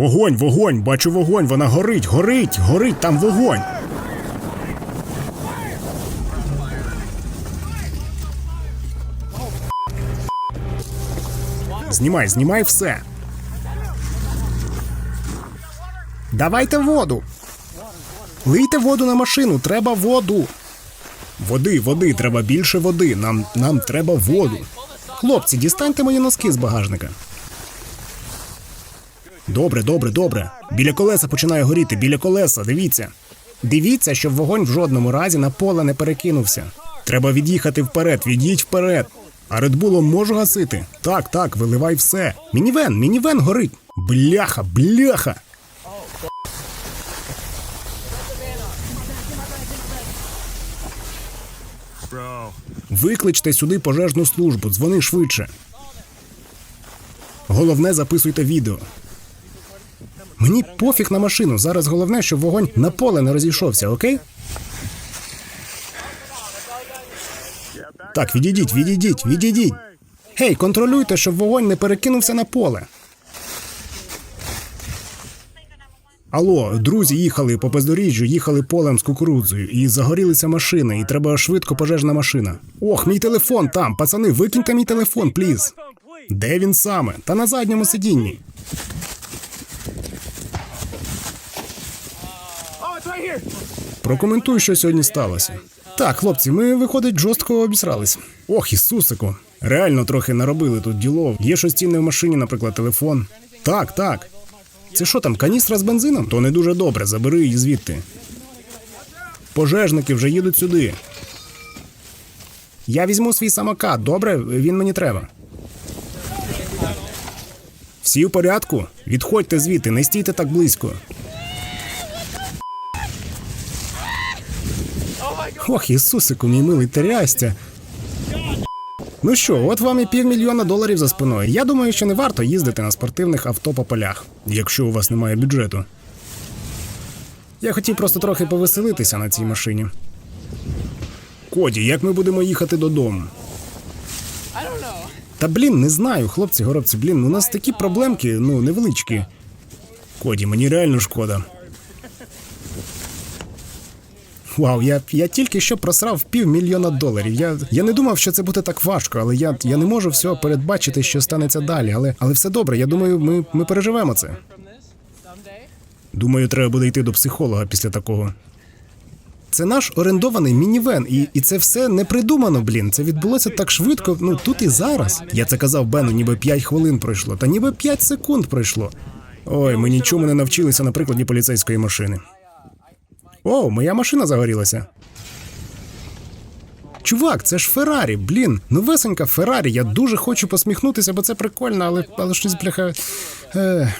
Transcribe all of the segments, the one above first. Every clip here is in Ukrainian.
Вогонь, вогонь, бачу вогонь, вона горить, горить, горить, там вогонь. Знімай, знімай все. Давайте воду. Лийте воду на машину, треба воду. Води, води, треба більше води. Нам, нам треба воду. Хлопці, дістаньте мої носки з багажника. Добре, добре, добре. Біля колеса починає горіти, біля колеса, дивіться. Дивіться, щоб вогонь в жодному разі на поле не перекинувся. Треба від'їхати вперед, від'їдь вперед. А редбулом можу гасити. Так, так, виливай все. Мінівен, мінівен горить. Бляха, бляха. Викличте сюди пожежну службу, дзвони швидше. Головне, записуйте відео. Мені пофіг на машину. Зараз головне, щоб вогонь на поле не розійшовся, окей? Так, відійдіть, відійдіть, відійдіть. Гей, контролюйте, щоб вогонь не перекинувся на поле. Алло, друзі їхали по бездоріжжю, їхали полем з кукурудзою, і загорілися машини, і треба швидко пожежна машина. Ох, мій телефон там, пацани, викиньте мій телефон, пліз. Де він саме? Та на задньому сидінні. Прокоментуй, що сьогодні сталося. Так, хлопці, ми, виходить, жорстко обісрались. Ох, Ісусику. Реально трохи наробили тут діло. Є щось цінне в машині, наприклад, телефон. Так, так. Це що там, каністра з бензином? То не дуже добре, забери її звідти. Пожежники вже їдуть сюди. Я візьму свій самокат, добре? Він мені треба. Всі в порядку? Відходьте звідти, не стійте так близько. Ох, Ісусику, мій милий терястя. Ну що, от вам і півмільйона доларів за спиною. Я думаю, що не варто їздити на спортивних авто по полях, якщо у вас немає бюджету. Я хотів просто трохи повеселитися на цій машині. Коді, як ми будемо їхати додому? Та блін, не знаю, хлопці, горобці, блін, у нас такі проблемки, ну, невеличкі. Коді, мені реально шкода. Вау, я, я тільки що просрав півмільйона доларів. Я, я не думав, що це буде так важко, але я, я не можу всього передбачити, що станеться далі. Але, але все добре, я думаю, ми, ми переживемо це. Думаю, треба буде йти до психолога після такого. Це наш орендований мінівен, і, і це все не придумано, блін. Це відбулося так швидко, ну тут і зараз. Я це казав Бену, ніби 5 хвилин пройшло, та ніби 5 секунд пройшло. Ой, ми нічому не навчилися на прикладі поліцейської машини. О, моя машина загорілася. Чувак, це ж Феррарі, блін, новесенька Феррарі. Я дуже хочу посміхнутися, бо це прикольно, але, але щось бляха. Е,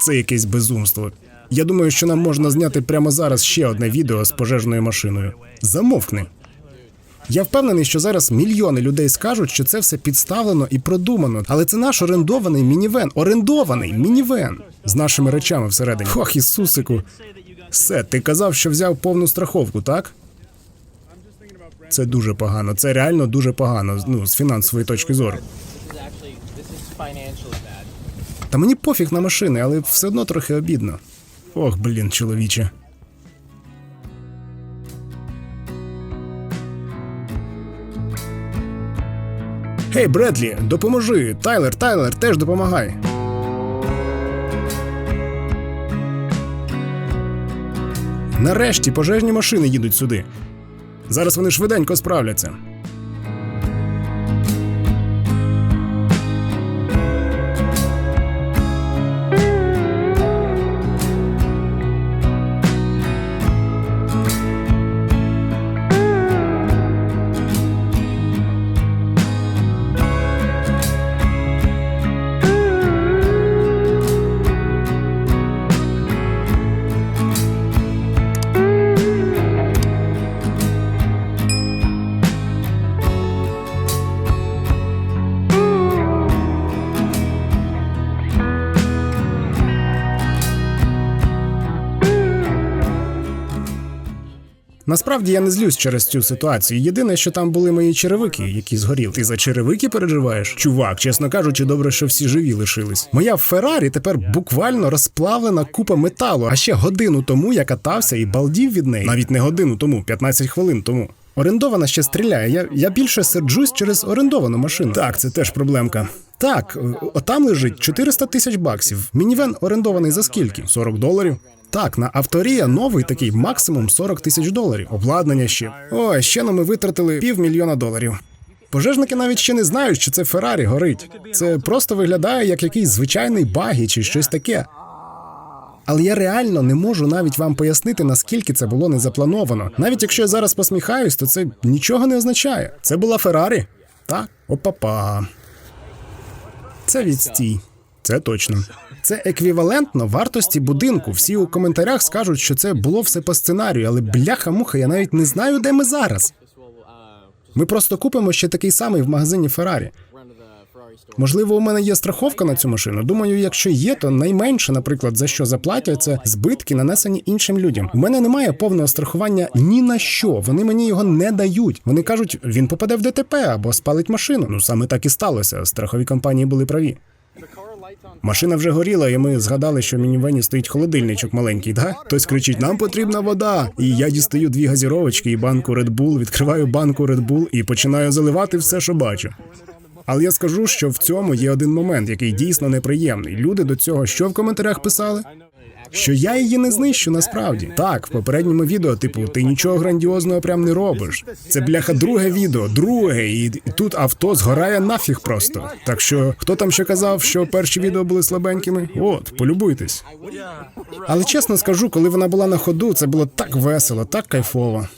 це якесь безумство. Я думаю, що нам можна зняти прямо зараз ще одне відео з пожежною машиною. Замовкни. Я впевнений, що зараз мільйони людей скажуть, що це все підставлено і продумано. Але це наш орендований мінівен. Орендований мінівен з нашими речами всередині. Ох, Ісусику. Все, ти казав, що взяв повну страховку, так? Це дуже погано. Це реально дуже погано. Ну, з фінансової точки зору. Та мені пофіг на машини, але все одно трохи обідно. Ох, блін, чоловіче. Гей, Бредлі, допоможи. Тайлер, Тайлер, теж допомагай. Нарешті пожежні машини їдуть сюди. Зараз вони швиденько справляться. Насправді я не злюсь через цю ситуацію. Єдине, що там були мої черевики, які згоріли. Ти за черевики переживаєш? Чувак, чесно кажучи, добре, що всі живі лишились. Моя Феррарі тепер буквально розплавлена купа металу. А ще годину тому я катався і балдів від неї. Навіть не годину тому, 15 хвилин тому. Орендована ще стріляє. Я, я більше серджусь через орендовану машину. Так, це теж проблемка. Так, е, отам лежить 400 тисяч баксів. Мінівен орендований за скільки? 40 доларів. Так, на авторія новий такий максимум 40 тисяч доларів. Обладнання ще. Ой, ще на ми витратили півмільйона доларів. Пожежники навіть ще не знають, що це Феррарі горить. Це просто виглядає як якийсь звичайний багі чи щось таке. Але я реально не можу навіть вам пояснити, наскільки це було не заплановано. Навіть якщо я зараз посміхаюсь, то це нічого не означає. Це була Феррарі? Так, опа-па. Це відстій. Це точно. Це еквівалентно вартості будинку. Всі у коментарях скажуть, що це було все по сценарію, але бляха-муха, я навіть не знаю, де ми зараз. Ми просто купимо ще такий самий в магазині Феррарі. Можливо, у мене є страховка на цю машину. Думаю, якщо є, то найменше, наприклад, за що заплатять, це збитки, нанесені іншим людям. У мене немає повного страхування ні на що. Вони мені його не дають. Вони кажуть, він попаде в ДТП або спалить машину. Ну саме так і сталося. Страхові компанії були праві. Машина вже горіла, і ми згадали, що в мінівені стоїть холодильничок маленький, да? Хтось кричить: нам потрібна вода. І я дістаю дві газіровочки і банку Red Bull, відкриваю банку Red Bull і починаю заливати все, що бачу. Але я скажу, що в цьому є один момент, який дійсно неприємний. Люди до цього що в коментарях писали? Що я її не знищу насправді. Так, в попередньому відео, типу, ти нічого грандіозного прям не робиш. Це бляха друге відео, друге, і, тут авто згорає нафіг просто. Так що хто там ще казав, що перші відео були слабенькими? От, полюбуйтесь. Але чесно скажу, коли вона була на ходу, це було так весело, так кайфово.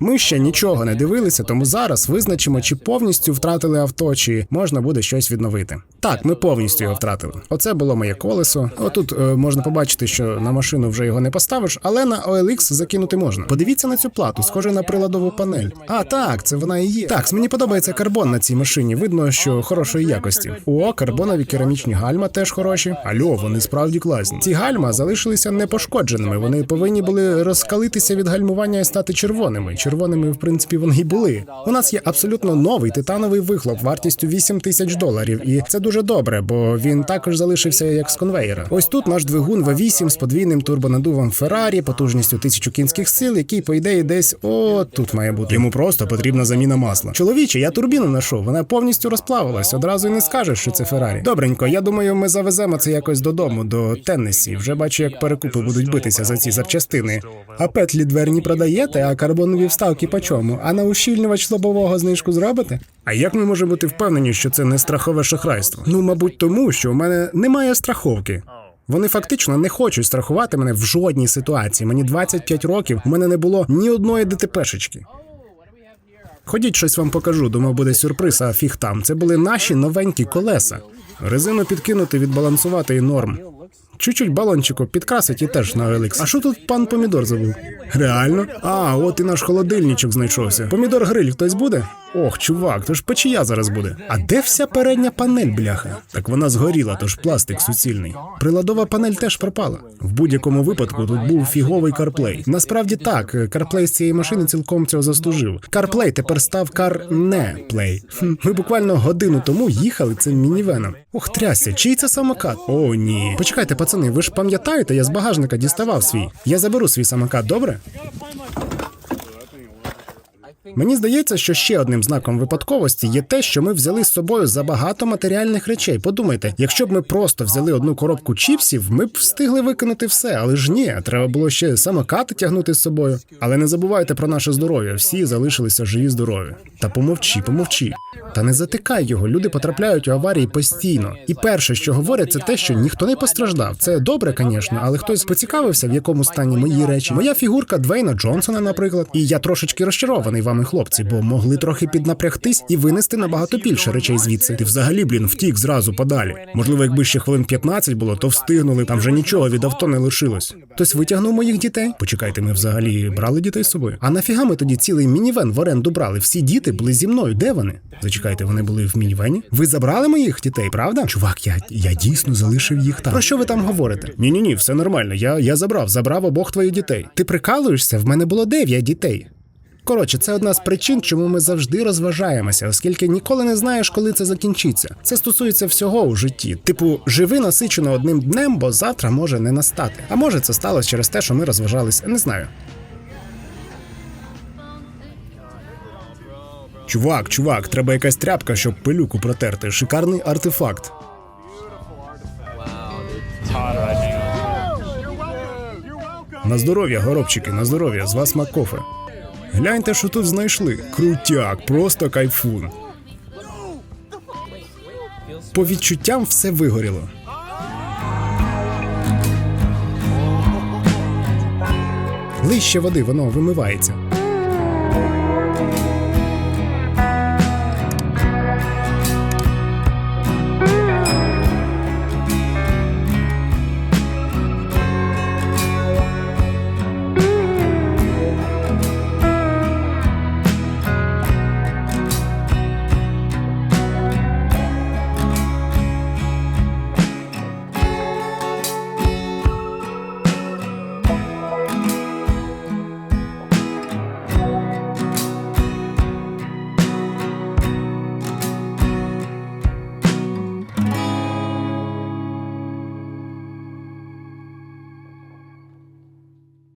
Ми ще нічого не дивилися, тому зараз визначимо, чи повністю втратили авто, чи можна буде щось відновити. Так, ми повністю його втратили. Оце було моє колесо. Отут е, можна побачити, що на машину вже його не поставиш, але на OLX закинути можна. Подивіться на цю плату, схоже на приладову панель. А так, це вона і є. Так, мені подобається карбон на цій машині. Видно, що хорошої якості. О, карбонові керамічні гальма теж хороші. Альо, вони справді класні. Ці гальма залишилися непошкодженими. Вони повинні були розкалитися від гальмування і стати червоними. Червоними, в принципі, вони й були. У нас є абсолютно новий титановий вихлоп вартістю 8 тисяч доларів, і це дуже добре, бо він також залишився як з конвейера. Ось тут наш двигун V8 з подвійним турбонадувом Ferrari, потужністю 1000 кінських сил, який по ідеї десь о тут має бути. Йому просто потрібна заміна масла. Чоловіче, я турбіну знайшов, вона повністю розплавилась. Одразу й не скажеш, що це Феррарі. Добренько, я думаю, ми завеземо це якось додому, до Теннесі. Вже бачу, як перекупи будуть битися за ці запчастини. А петлі дверні продаєте, а карбонові вставки по чому? А на ущільнювач лобового знижку зробите? А як ми можемо бути впевнені, що це не страхове шахрайство? Ну, мабуть, тому що у мене немає страховки. Вони фактично не хочуть страхувати мене в жодній ситуації. Мені 25 років, у мене не було ні одної ДТПшечки. Ходіть, щось вам покажу. Думав, буде сюрприз, а фіг там. Це були наші новенькі колеса. Резину підкинути, відбалансувати і норм. Чуть-чуть балончику підкрасить і теж на OLX. А що тут пан помідор забув? Реально? А, от і наш холодильничок знайшовся. Помідор гриль хтось буде? Ох, чувак, то ж печія зараз буде. А де вся передня панель, бляха? Так вона згоріла, тож пластик суцільний. Приладова панель теж пропала. В будь-якому випадку тут був фіговий CarPlay. Насправді так, CarPlay з цієї машини цілком цього заслужив. CarPlay тепер став Car не. Хм, Ми буквально годину тому їхали цим мінівеном. Ох, трясся, чий це самокат? О, ні. Почекайте, пацани, ви ж пам'ятаєте, я з багажника діставав свій. Я заберу свій самокат, добре? Мені здається, що ще одним знаком випадковості є те, що ми взяли з собою забагато матеріальних речей. Подумайте, якщо б ми просто взяли одну коробку чіпсів, ми б встигли викинути все, але ж ні, треба було ще самокати тягнути з собою. Але не забувайте про наше здоров'я. Всі залишилися живі здорові. Та помовчи, помовчи. Та не затикай його. Люди потрапляють у аварії постійно. І перше, що говорять, це те, що ніхто не постраждав. Це добре, звісно, але хтось поцікавився, в якому стані мої речі. Моя фігурка Двейна Джонсона, наприклад, і я трошечки розчарований вам вами хлопці, бо могли трохи піднапрягтись і винести набагато більше речей звідси. Ти взагалі, блін, втік зразу подалі. Можливо, якби ще хвилин 15 було, то встигнули. Там вже нічого від авто не лишилось. Хтось витягнув моїх дітей. Почекайте, ми взагалі брали дітей з собою. А нафіга ми тоді цілий мінівен в оренду брали? Всі діти були зі мною. Де вони? Зачекайте, вони були в мінівені? Ви забрали моїх дітей, правда? Чувак, я, я дійсно залишив їх там. Про що ви там говорите? Ні, ні, ні, все нормально. Я, я забрав, забрав обох твоїх дітей. Ти прикалуєшся? В мене було дев'ять дітей. Коротше, це одна з причин, чому ми завжди розважаємося, оскільки ніколи не знаєш, коли це закінчиться. Це стосується всього у житті. Типу, живи насичено одним днем, бо завтра може не настати. А може, це сталося через те, що ми розважались. Не знаю. Чувак, чувак, треба якась тряпка, щоб пилюку протерти. Шикарний артефакт. На здоров'я, горобчики, на здоров'я, з вас Макофе. Гляньте, що тут знайшли. Крутяк, просто кайфун. По відчуттям все вигоріло. Лище води, воно вимивається.